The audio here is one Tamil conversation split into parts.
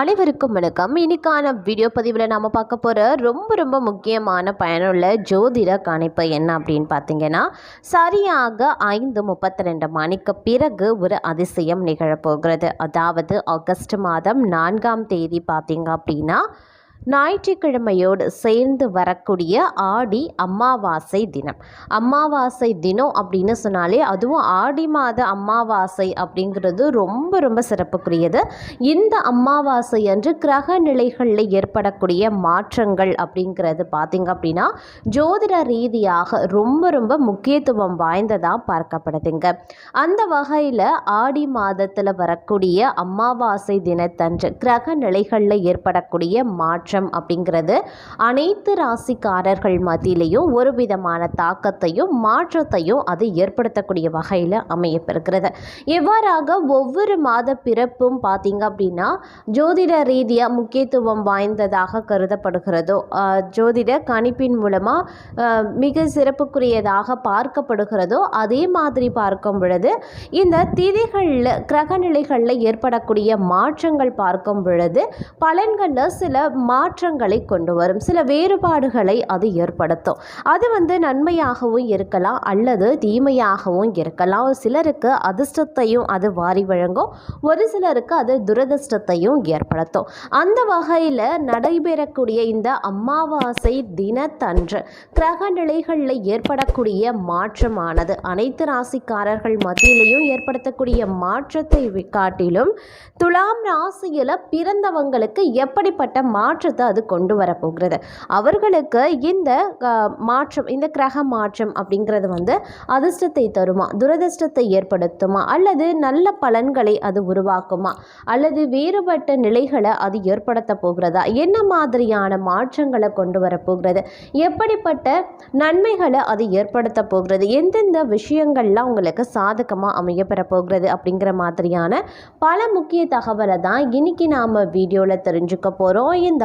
அனைவருக்கும் வணக்கம். இன்னைக்கான வீடியோ பதிவில் நாம் பார்க்க போகிற ரொம்ப ரொம்ப முக்கியமான பயனுள்ள ஜோதிட கணிப்பு என்ன அப்படின்னு பார்த்தீங்கன்னா சரியாக ஐந்து முப்பத்தி ரெண்டு மணிக்கு பிறகு ஒரு அதிசயம் நிகழப்போகிறது. அதாவது ஆகஸ்ட் மாதம் நான்காம் தேதி பார்த்தீங்க அப்படின்னா ஞாயிற்றுக்கிழமையோடு சேர்ந்து வரக்கூடிய ஆடி அமாவாசை தினம். அமாவாசை தினம் அப்படின்னு சொன்னாலே அதுவும் ஆடி மாத அமாவாசை அப்படிங்கிறது ரொம்ப ரொம்ப சிறப்புக்குரியது. இந்த அமாவாசை அன்று கிரக நிலைகளில் ஏற்படக்கூடிய மாற்றங்கள் அப்படிங்கிறது பார்த்திங்க அப்படின்னா ஜோதிட ரீதியாக ரொம்ப ரொம்ப முக்கியத்துவம் வாய்ந்ததாக பார்க்கப்படுதுங்க. அந்த வகையில் ஆடி மாதத்தில் வரக்கூடிய அமாவாசை தினத்தன்று கிரக நிலைகளில் ஏற்படக்கூடிய மாற்றம் அப்படிங்கிறது அனைத்து ராசிக்காரர்கள் மத்தியிலையும் ஒரு விதமான தாக்கத்தையும் மாற்றத்தையும் அது ஏற்படுத்தக்கூடிய வகையில் அமையப்பெறுகிறது. எவ்வாறாக ஒவ்வொரு மாத பிறப்பும் பார்த்தீங்க அப்படின்னா ஜோதிட ரீதியாக முக்கியத்துவம் வாய்ந்ததாக கருதப்படுகிறதோ ஜோதிட கணிப்பின் மூலமாக மிக சிறப்புக்குரியதாக பார்க்கப்படுகிறதோ அதே மாதிரி பார்க்கும் பொழுது இந்த திதிகளில் கிரகநிலைகளில் ஏற்படக்கூடிய மாற்றங்கள் பார்க்கும் பொழுது பலன்களில் சில மா மாற்றங்களை கொண்டு வரும். சில வேறுபாடுகளை அது ஏற்படுத்தும். அது வந்து நன்மையாகவும் இருக்கலாம் அல்லது தீமையாகவும் இருக்கலாம். சிலருக்கு அதிர்ஷ்டத்தையும் அது வாரி வழங்கும். ஒரு சிலருக்கு அது துரதிர்ஷ்டத்தையும் ஏற்படுத்தும். அந்த வகையில் நடைபெறக்கூடிய இந்த அமாவாசை தினத்தன்று கிரக நிலைகளில் ஏற்படக்கூடிய மாற்றமானது அனைத்து ராசிக்காரர்கள் மத்தியிலையும் ஏற்படுத்தக்கூடிய மாற்றத்தை காட்டிலும் துலாம் ராசியில் பிறந்தவங்களுக்கு எப்படிப்பட்ட மாற்ற மாற்றத்தை அது கொண்டு வரப்போகிறது அவர்களுக்கு இந்த மாற்றம் இந்த கிரக மாற்றம் அப்படிங்கிறது வந்து அதிர்ஷ்டத்தை தருமா? துரதிர்ஷ்டத்தை ஏற்படுத்துமா? அல்லது நல்ல பலன்களை அது உருவாக்குமா? அல்லது வேறுபட்ட நிலைகளை அது ஏற்படுத்த போகிறதா? என்ன மாதிரியான மாற்றங்களை கொண்டு வரப்போகிறது எப்படிப்பட்ட நன்மைகளை அது ஏற்படுத்த போகிறது? எந்தெந்த விஷயங்கள்லாம் உங்களுக்கு சாதகமாக அமையப்பெற போகிறது அப்படிங்கிற மாதிரியான பல முக்கிய தகவலை தான் இன்னைக்கு நாம் வீடியோவில் தெரிஞ்சுக்க போகிறோம் இந்த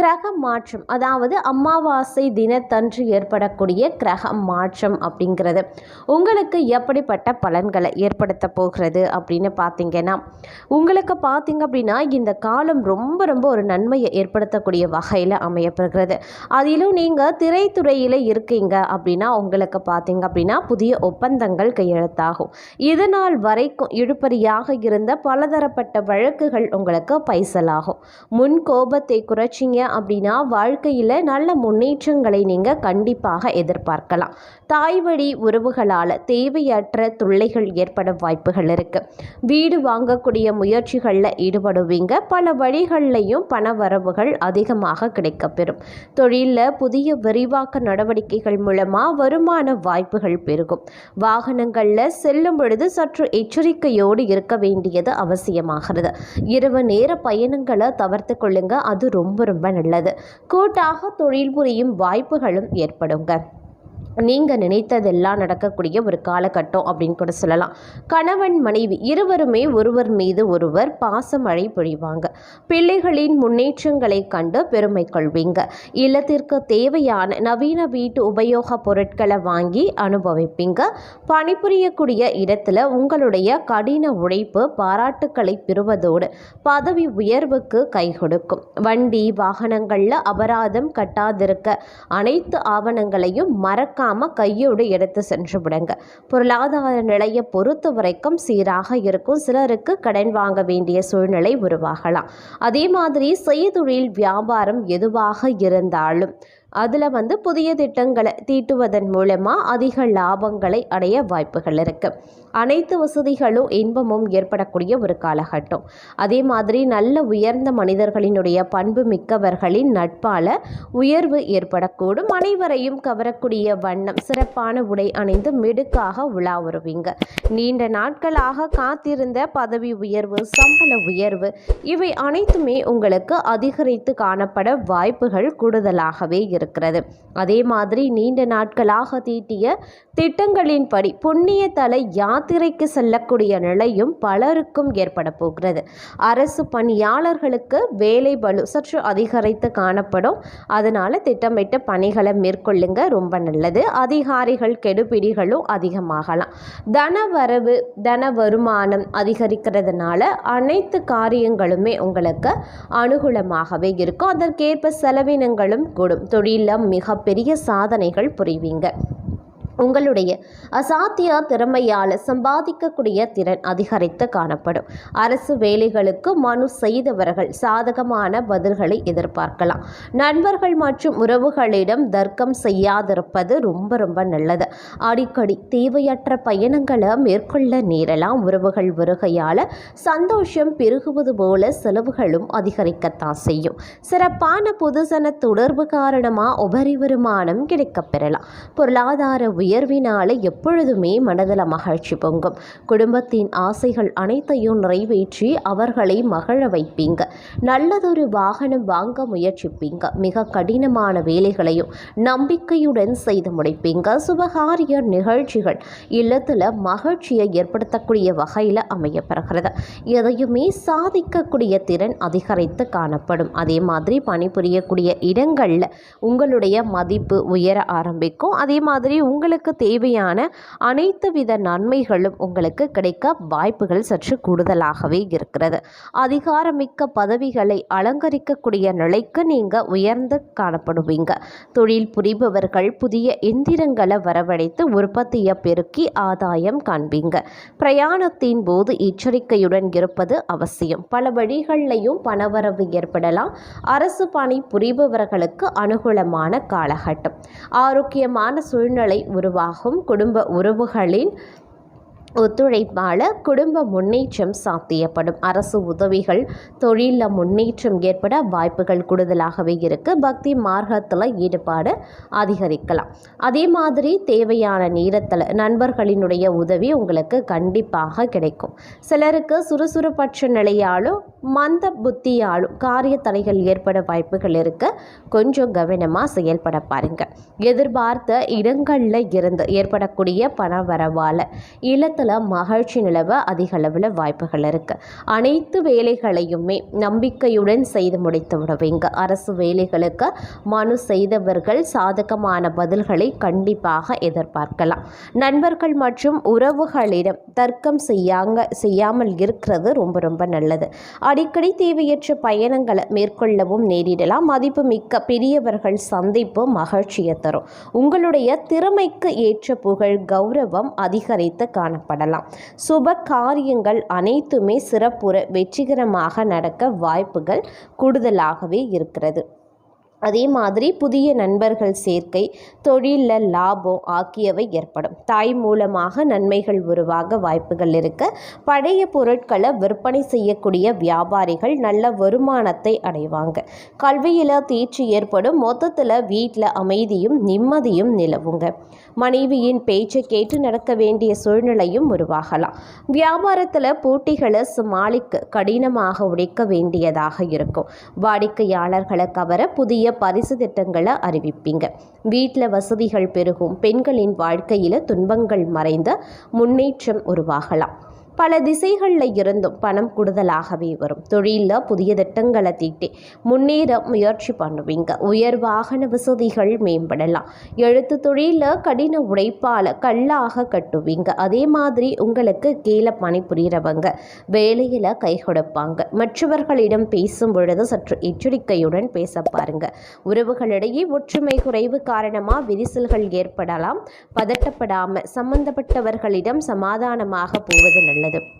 கிரக மாற்றம் அதாவது அமாவாசை தினத்தன்று ஏற்படக்கூடிய கிரக மாற்றம் அப்படிங்கிறது உங்களுக்கு எப்படிப்பட்ட பலன்களை ஏற்படுத்த போகிறது அப்படின்னு பார்த்தீங்கன்னா உங்களுக்கு பார்த்தீங்க அப்படின்னா இந்த காலம் ரொம்ப ரொம்ப ஒரு நன்மையை ஏற்படுத்தக்கூடிய வகையில் அமையப்படுகிறது அதிலும் நீங்கள் திரைத்துறையில் இருக்கீங்க அப்படின்னா உங்களுக்கு பார்த்தீங்க அப்படின்னா புதிய ஒப்பந்தங்கள் கையெழுத்தாகும். இதனால் வரைக்கும் இழுபறியாக இருந்த பலதரப்பட்ட வழக்குகள் உங்களுக்கு பைசலாகும். முன் கோபத்தை குறைச்சிங்க அப்படின்னா வாழ்க்கையில் நல்ல முன்னேற்றங்களை நீங்கள் கண்டிப்பாக எதிர்பார்க்கலாம். தாய் வழி உறவுகளால் தேவையற்ற தொல்லைகள் ஏற்பட வாய்ப்புகள் இருக்குது வீடு வாங்கக்கூடிய முயற்சிகளில் ஈடுபடுவீங்க. பல வழிகள்லையும் பண வரவுகள் அதிகமாக கிடைக்கப்பெறும். தொழிலில் புதிய விரிவாக்க நடவடிக்கைகள் மூலமாக வருமான வாய்ப்புகள் பெருகும். வாகனங்களில் செல்லும் பொழுது சற்று எச்சரிக்கையோடு இருக்க வேண்டியது அவசியமாகிறது. இரவு நேர பயணங்களை தவிர்த்து கொள்ளுங்க. அது ரொம்ப ரொம்ப நல்லது கூட்டாக தொழில் புரியும் வாய்ப்புகளும் ஏற்படுங்க. நீங்கள் நினைத்ததெல்லாம் நடக்கக்கூடிய ஒரு காலகட்டம் அப்படின்னு கூட சொல்லலாம். கணவன் மனைவி இருவருமே ஒருவர் மீது ஒருவர் பாசமழை பொழிவாங்க பிள்ளைகளின் முன்னேற்றங்களை கண்டு பெருமை கொள்வீங்க. இல்லத்திற்கு தேவையான நவீன வீட்டு உபயோகப் பொருட்களை வாங்கி அனுபவிப்பீங்க. பணிபுரியக்கூடிய இடத்துல உங்களுடைய கடின உழைப்பு பாராட்டுக்களை பெறுவதோடு பதவி உயர்வுக்கு கை கொடுக்கும். வண்டி வாகனங்களில் அபராதம் கட்டாதிருக்க அனைத்து ஆவணங்களையும் மறக்காம கையோடு எடுத்து சென்று விடுங்க. பொருளாதார நிலையை பொறுத்த வரைக்கும் சீராக இருக்கும். சிலருக்கு கடன் வாங்க வேண்டிய சூழ்நிலை உருவாகலாம். அதே மாதிரி செய்தொழில் வியாபாரம் எதுவாக இருந்தாலும் அதில் வந்து புதிய திட்டங்களை தீட்டுவதன் மூலமாக அதிக லாபங்களை அடைய வாய்ப்புகள் இருக்குது அனைத்து வசதிகளும் இன்பமும் ஏற்படக்கூடிய ஒரு காலகட்டம். அதே மாதிரி நல்ல உயர்ந்த மனிதர்களினுடைய பண்பு மிக்கவர்களின் நட்பால் உயர்வு ஏற்படக்கூடும். அனைவரையும் கவரக்கூடிய வண்ணம் சிறப்பான உடை அணிந்து மிடுக்காக உலா வருவீங்க நீண்ட நாட்களாக காத்திருந்த பதவி உயர்வு சம்பள உயர்வு இவை அனைத்துமே உங்களுக்கு அதிகரித்து காணப்பட வாய்ப்புகள் கூடுதலாகவே இருக்கிறது. அதே மாதிரி நீண்ட நாட்களாக தீட்டிய திட்டங்களின்படி புண்ணிய தல யாத்திரைக்கு செல்லக்கூடிய நிலையும் பலருக்கும் ஏற்பட போகிறது. அரசு பணியாளர்களுக்கு வேலை பலு சற்று அதிகரித்து காணப்படும். அதனால் திட்டமிட்ட பணிகளை மேற்கொள்ளுங்க ரொம்ப நல்லது. அதிகாரிகள் கெடுபிடிகளும் அதிகமாகலாம். தன வரவு தன வருமானம் அதிகரிக்கிறதுனால அனைத்து காரியங்களுமே உங்களுக்கு அனுகூலமாகவே இருக்கும். அதற்கேற்ப செலவினங்களும் கூடும். தொழிலில் மிகப்பெரிய சாதனைகள் புரிவீங்க. உங்களுடைய அசாத்திய திறமையால் சம்பாதிக்கக்கூடிய திறன் அதிகரித்து காணப்படும். அரசு வேலைகளுக்கு மனு செய்தவர்கள் சாதகமான பதில்களை எதிர்பார்க்கலாம். நண்பர்கள் மற்றும் உறவுகளிடம் தர்க்கம் செய்யாதிருப்பது ரொம்ப ரொம்ப நல்லது. அடிக்கடி தேவையற்ற பயணங்களை மேற்கொள்ள நேரலாம். உறவுகள் வருகையால் சந்தோஷம் பெருகுவது போல செலவுகளும் அதிகரிக்கத்தான் செய்யும். சிறப்பான பொதுசன தொடர்பு காரணமாக உபரி வருமானம் கிடைக்கப் பெறலாம் பொருளாதார உயர்வினால எப்பொழுதுமே மனதில் மகிழ்ச்சி பொங்கும். குடும்பத்தின் ஆசைகள் அனைத்தையும் நிறைவேற்றி அவர்களை மகிழ வைப்பீங்க. நல்லதொரு வாகனம் வாங்க முயற்சிப்பீங்க. மிக கடினமான வேலைகளையும் நம்பிக்கையுடன் செய்து முடிப்பீங்க. சுபகாரிய நிகழ்ச்சிகள் இல்லத்தில் மகிழ்ச்சியை ஏற்படுத்தக்கூடிய வகையில் அமையப்பெறுகிறது. எதையுமே சாதிக்கக்கூடிய திறன் அதிகரித்து காணப்படும். அதே மாதிரி பணிபுரியக்கூடிய இடங்களில் உங்களுடைய மதிப்பு உயர ஆரம்பிக்கும். அதே மாதிரி உங்களுக்கு உங்களுக்கு தேவையான அனைத்து வித நன்மைகளும் உங்களுக்கு கிடைக்க வாய்ப்புகள் சற்று கூடுதலாகவே இருக்கிறது. அதிகாரமிக்க பதவிகளை அலங்கரிக்கக்கூடிய நிலைக்கு நீங்கள் உயர்ந்து காணப்படுவீங்க. தொழில் புரிபவர்கள் புதிய எந்திரங்களை வரவழைத்து உற்பத்தியை பெருக்கி ஆதாயம் காண்பீங்க. பிரயாணத்தின் போது எச்சரிக்கையுடன் இருப்பது அவசியம். பல வழிகளிலையும் பணவரவு ஏற்படலாம். அரசு பணி புரிபவர்களுக்கு அனுகூலமான காலகட்டம். ஆரோக்கியமான சூழ்நிலை உருவாகும் குடும்ப உறவுகளின் ஒத்துழைப்பால் குடும்ப முன்னேற்றம் சாத்தியப்படும். அரசு உதவிகள் தொழிலில் முன்னேற்றம் ஏற்பட வாய்ப்புகள் கூடுதலாகவே இருக்குது பக்தி மார்க்கத்தில் ஈடுபாடு அதிகரிக்கலாம். அதே மாதிரி தேவையான நேரத்தில் நண்பர்களினுடைய உதவி உங்களுக்கு கண்டிப்பாக கிடைக்கும். சிலருக்கு சுறுசுறுப்பற்ற நிலையாலும் மந்த புத்தியாலும் காரிய தடைகள் ஏற்பட வாய்ப்புகள் இருக்குது கொஞ்சம் கவனமாக செயல்பட பாருங்க. எதிர்பார்த்த இடங்களில் இருந்து ஏற்படக்கூடிய பண வரவால் இல்லத்தில் மகிழ்ச்சி நிலவ அதிக அளவில் வாய்ப்புகள் இருக்குது அனைத்து வேலைகளையுமே நம்பிக்கையுடன் செய்து முடித்து விடுவீங்க அரசு வேலைகளுக்கு மனு செய்தவர்கள் சாதகமான பதில்களை கண்டிப்பாக எதிர்பார்க்கலாம். நண்பர்கள் மற்றும் உறவுகளிடம் தர்க்கம் செய்யாங்க செய்யாமல் இருக்கிறது ரொம்ப ரொம்ப நல்லது. அடிக்கடி தேவையற்ற பயணங்களை மேற்கொள்ளவும் நேரிடலாம். மதிப்புமிக்க பெரியவர்கள் சந்திப்பு மகிழ்ச்சியை தரும். உங்களுடைய திறமைக்கு ஏற்ற புகழ் கௌரவம் அதிகரித்து காணப்படலாம். சுப காரியங்கள் அனைத்துமே சிறப்புற வெற்றிகரமாக நடக்க வாய்ப்புகள் கூடுதலாகவே இருக்கிறது. அதே மாதிரி புதிய நண்பர்கள் சேர்க்கை தொழிலில் லாபம் ஆகியவை ஏற்படும். தாய் மூலமாக நன்மைகள் உருவாக வாய்ப்புகள் இருக்க பழைய பொருட்களை விற்பனை செய்யக்கூடிய வியாபாரிகள் நல்ல வருமானத்தை அடைவாங்க. கல்வியில் தேர்ச்சி ஏற்படும் மொத்தத்தில் வீட்டில் அமைதியும் நிம்மதியும் நிலவுங்க. மனைவியின் பேச்சை கேட்டு நடக்க வேண்டிய சூழ்நிலையும் உருவாகலாம். வியாபாரத்தில் போட்டிகளை சமாளிக்க கடினமாக உடைக்க வேண்டியதாக இருக்கும். வாடிக்கையாளர்களை கவர புதிய பரிசு திட்டங்களை அறிவிப்பீங்க. வீட்டில் வசதிகள் பெருகும் பெண்களின் வாழ்க்கையில் துன்பங்கள் மறைந்த முன்னேற்றம் உருவாகலாம். பல திசைகளில் இருந்தும் பணம் கூடுதலாகவே வரும். தொழிலில் புதிய திட்டங்களை தீட்டி முன்னேற முயற்சி பண்ணுவீங்க. உயர் வாகன வசதிகள் மேம்படலாம். எழுத்து தொழிலில் கடின உழைப்பால் கல்லாக கட்டுவீங்க. அதே மாதிரி உங்களுக்கு கீழே பணிபுரியறவங்க வேலையில் கை கொடுப்பாங்க. மற்றவர்களிடம் பேசும் பொழுது சற்று எச்சரிக்கையுடன் பேச பாருங்க. உறவுகளிடையே ஒற்றுமை குறைவு காரணமாக விரிசல்கள் ஏற்படலாம். பதட்டப்படாமல் சம்பந்தப்பட்டவர்களிடம் சமாதானமாக போவது நல்லது. நல்லது.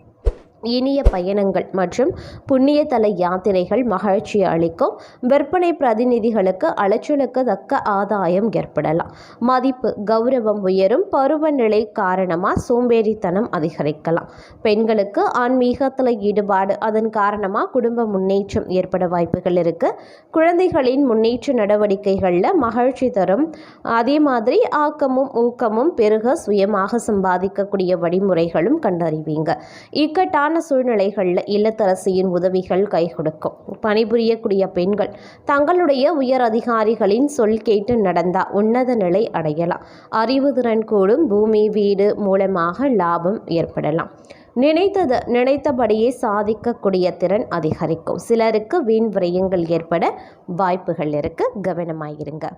இனிய பயணங்கள் மற்றும் புண்ணியதல யாத்திரைகள் மகிழ்ச்சி அளிக்கும். விற்பனை பிரதிநிதிகளுக்கு அலைச்சலுக்கு தக்க ஆதாயம் ஏற்படலாம். மதிப்பு கௌரவம் உயரும். பருவநிலை காரணமாக சோம்பேறித்தனம் அதிகரிக்கலாம். பெண்களுக்கு ஆன்மீகத்தில் ஈடுபாடு. அதன் காரணமாக குடும்ப முன்னேற்றம் ஏற்பட வாய்ப்புகள் இருக்குது குழந்தைகளின் முன்னேற்ற நடவடிக்கைகளில் மகிழ்ச்சி தரும். அதே மாதிரி ஆக்கமும் ஊக்கமும் பெருக சுயமாக சம்பாதிக்கக்கூடிய வழிமுறைகளும் கண்டறிவீங்க. இக்கட்டான சூழ்நிலைகளில் இல்லத்தரசியின் உதவிகள் கை கொடுக்கும். பணிபுரியக்கூடிய பெண்கள் தங்களுடைய உயர் அதிகாரிகளின் சொல் கேட்டு நடந்தா உன்னத நிலை அடையலாம். அறிவுதிறன் கூடும் பூமி வீடு மூலமாக லாபம் ஏற்படலாம். நினைத்தது நினைத்தபடியே சாதிக்கக்கூடிய திறன் அதிகரிக்கும். சிலருக்கு வீண் விரயங்கள் ஏற்பட வாய்ப்புகள் இருக்கு. கவனமாயிருங்க